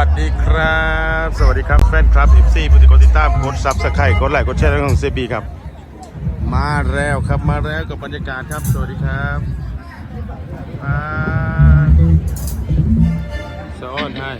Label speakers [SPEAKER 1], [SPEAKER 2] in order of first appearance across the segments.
[SPEAKER 1] วัสดีครับ สวัสดีครับแฟนคลับเอฟซีผู้ติดกดติต้ากดซับสไครต์กดไลค์กดแชร์ทางของเซบีครับ มาแล้วครับมาแล้วกับบรรยากาศครับ สวัสดีครับ
[SPEAKER 2] มาซ้อนให้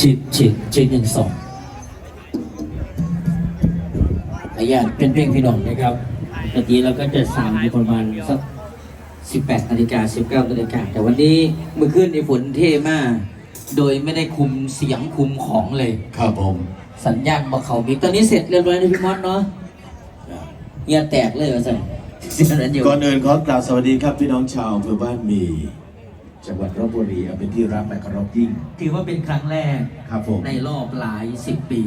[SPEAKER 3] ฉีดฉีดฉีดหนึ่งสองอายาตเป็นเพลงพี่น้องนะครับปกติเราก็จะสามอยู่ประมาณสักสิบแปดนาฬิกาสิบเก้านาฬิกาแต่วันนี้เมื่อคืนในฝนเท่มาก โดยไม่ได้คุมเสียงคุมของเลย
[SPEAKER 4] ครับผม
[SPEAKER 3] สัญญาณบอกเขามีตอนนี้เสร็จเรียบร้อยนะพี่มอสเนาะเงียแตกเลยว่าสั่นเสียนั้นอยู่
[SPEAKER 4] ก่อนอื่นขอกราบสวัสดีครับพี่น้องชาวอำเภอบ้านหมี จังหวัดลบบุรีอันเป็นที่รักและเคารพยิ่ง
[SPEAKER 3] ถือว่าเป็นครั้งแรก
[SPEAKER 4] ครับผม
[SPEAKER 3] ในรอบหลายสิบปี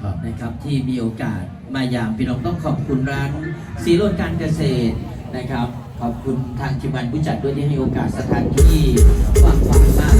[SPEAKER 4] ครับ
[SPEAKER 3] นะครับที่มีโอกาสมายามพี่น้องต้องขอบคุณร้านสีโรดการเกษตรนะครับ ขอบคุณทางทีมงานผู้จัดด้วยที่ให้โอกาสสถานที่กว้างขวางมาก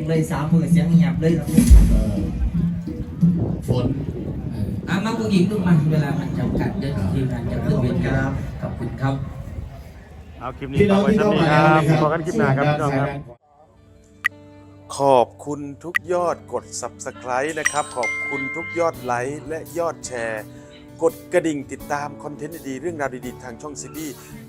[SPEAKER 2] งเลยสามหมื่นเสียงเงียบเลยครับ
[SPEAKER 4] เออฝน
[SPEAKER 3] เอออะมาผู้หญิงลูกมาเวลามันจำกัดเดินทีมงานจะขึ้นเวทีครับขอบคุณครับ
[SPEAKER 1] เอาคลิปนี้
[SPEAKER 4] พี่น้อง
[SPEAKER 1] ฝากไว้
[SPEAKER 4] ที่
[SPEAKER 1] สัก
[SPEAKER 4] เข้า
[SPEAKER 1] นี้
[SPEAKER 4] มา
[SPEAKER 1] ค
[SPEAKER 4] แล้ว
[SPEAKER 1] รับ
[SPEAKER 4] นะครับ
[SPEAKER 1] พบกันคลิปหน้าครับพี่น้องครับ
[SPEAKER 4] ด้านซ้ายด้านขวา
[SPEAKER 1] ขอบคุณทุกยอดกด Subscribe นะครับ ขอบคุณทุกยอดไลค์และยอดแชร์ กดกระดิ่งติดตามคอนเทนต์ดีๆเรื่องราวดีๆ ทางช่องซีบี